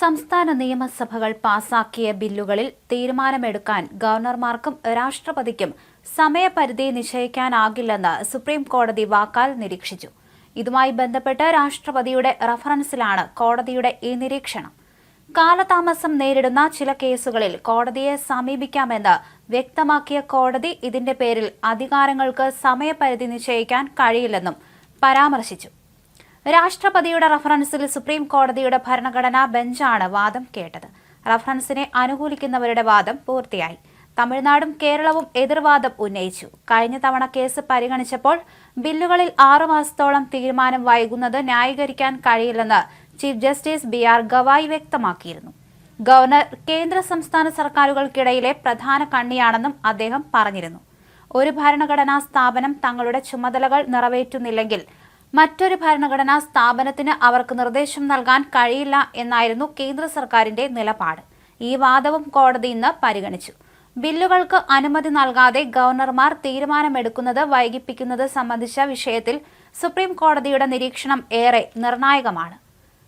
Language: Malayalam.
സംസ്ഥാന നിയമസഭകൾ പാസാക്കിയ ബില്ലുകളിൽ തീരുമാനമെടുക്കാൻ ഗവർണർമാർക്കും രാഷ്ട്രപതിക്കും സമയപരിധി നിശ്ചയിക്കാനാകില്ലെന്ന് സുപ്രീം കോടതി വാക്കാൽ നിരീക്ഷിച്ചു. ഇതുമായി ബന്ധപ്പെട്ട് രാഷ്ട്രപതിയുടെ റഫറൻസിലാണ് കോടതിയുടെ ഈ നിരീക്ഷണം. കാലതാമസം നേരിടുന്ന ചില കേസുകളിൽ കോടതിയെ സമീപിക്കാമെന്ന് വ്യക്തമാക്കിയ കോടതി ഇതിന്റെ പേരിൽ അധികാരങ്ങൾക്ക് സമയപരിധി നിശ്ചയിക്കാൻ കഴിയില്ലെന്നും പരാമർശിച്ചു. രാഷ്ട്രപതിയുടെ റഫറൻസിൽ സുപ്രീം കോടതിയുടെ ഭരണഘടനാ ബെഞ്ചാണ് വാദം കേട്ടത്. റഫറൻസിനെ അനുകൂലിക്കുന്നവരുടെ വാദം പൂർത്തിയായി. തമിഴ്നാടും കേരളവും എതിർവാദം ഉന്നയിച്ചു. കഴിഞ്ഞ തവണ കേസ് പരിഗണിച്ചപ്പോൾ ബില്ലുകളിൽ ആറുമാസത്തോളം തീരുമാനം വൈകുന്നത് ന്യായീകരിക്കാൻ കഴിയില്ലെന്ന് chief justice B R Gavai വ്യക്തമാക്കിയിരുന്നു. ഗവർണർ കേന്ദ്ര സംസ്ഥാന സർക്കാരുകൾക്കിടയിലെ പ്രധാന കണ്ണിയാണെന്നും അദ്ദേഹം പറഞ്ഞിരുന്നു. ഒരു ഭരണഘടനാ സ്ഥാപനം തങ്ങളുടെ ചുമതലകൾ നിറവേറ്റുന്നില്ലെങ്കിൽ മറ്റൊരു ഭരണഘടനാ സ്ഥാപനത്തിന് അവർക്ക് നിർദ്ദേശം നൽകാൻ കഴിയില്ല എന്നായിരുന്നു കേന്ദ്ര സർക്കാരിന്റെ നിലപാട്. ഈ വാദവും കോടതി ഇന്ന് പരിഗണിച്ചു. ബില്ലുകൾക്ക് അനുമതി നൽകാതെ ഗവർണർമാർ തീരുമാനമെടുക്കുന്നത് വൈകിപ്പിക്കുന്നത് സംബന്ധിച്ച വിഷയത്തിൽ സുപ്രീം കോടതിയുടെ നിരീക്ഷണം ഏറെ നിർണായകമാണ്.